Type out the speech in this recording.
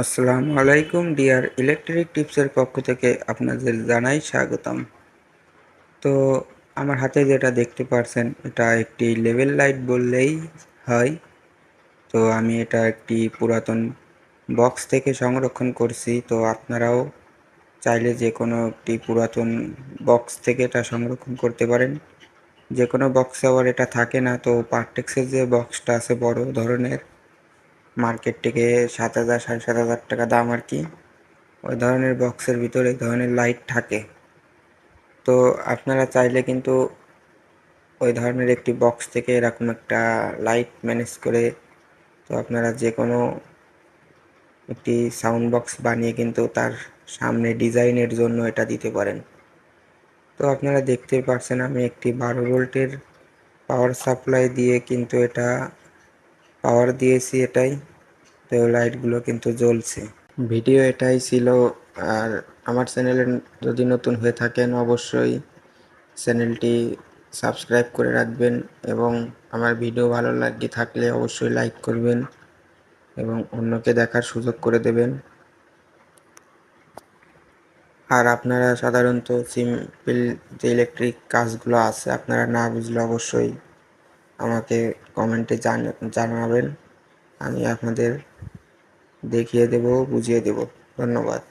আসসালামু আলাইকুম, deer electric টিপসের পক্ষ থেকে আপনাদের জানাই স্বাগতম। তো আমার হাতে যেটা দেখতে পারছেন, এটা একটি লেভেল লাইট বললেই হয়। তো আমি এটা একটি পুরাতন বক্স থেকে সংরক্ষণ করছি। তো আপনারাও চাইলে যে কোনো একটি পুরাতন বক্স থেকে এটা সংরক্ষণ করতে পারেন। যে কোনো বক্সে আবার এটা থাকে না, তো পার্টেক্সের যে বক্সটা আছে বড় ধরনের মার্কেট থেকে সাত হাজার, সাড়ে সাত হাজার টাকা দাম আর কি। ওই ধরনের বক্সের ভিতরে ধরনের লাইট থাকে। তো আপনারা চাইলে কিন্তু ওই ধরনের একটি বক্স থেকে এরকম একটা লাইট ম্যানেজ করে, তো আপনারা যে কোনো একটি সাউন্ড বক্স বানিয়ে কিন্তু তার সামনে ডিজাইনের জন্য এটা দিতে পারেন। তো আপনারা দেখতে পাচ্ছেন আমি একটি বারো ভোল্টের পাওয়ার সাপ্লাই দিয়ে কিন্তু এটা পাওয়ার দিয়েছি এটাই। তো লাইটগুলো কিন্তু জ্বলছে। ভিডিও এটাই ছিল। আর আমার চ্যানেলে যদি নতুন হয়ে থাকেন, অবশ্যই চ্যানেলটি সাবস্ক্রাইব করে রাখবেন এবং আমার ভিডিও ভালো লাগে থাকলে অবশ্যই লাইক করবেন এবং অন্যকে দেখার সুযোগ করে দেবেন। আর আপনারা সাধারণত সিম্পল যে ইলেকট্রিক কাজগুলো আছে, আপনারা না বুঝলে অবশ্যই আমাকে কমেন্টে জানাবেন। আমি আপনাদের দেখিয়ে দেব বুঝিয়ে দেব। ধন্যবাদ।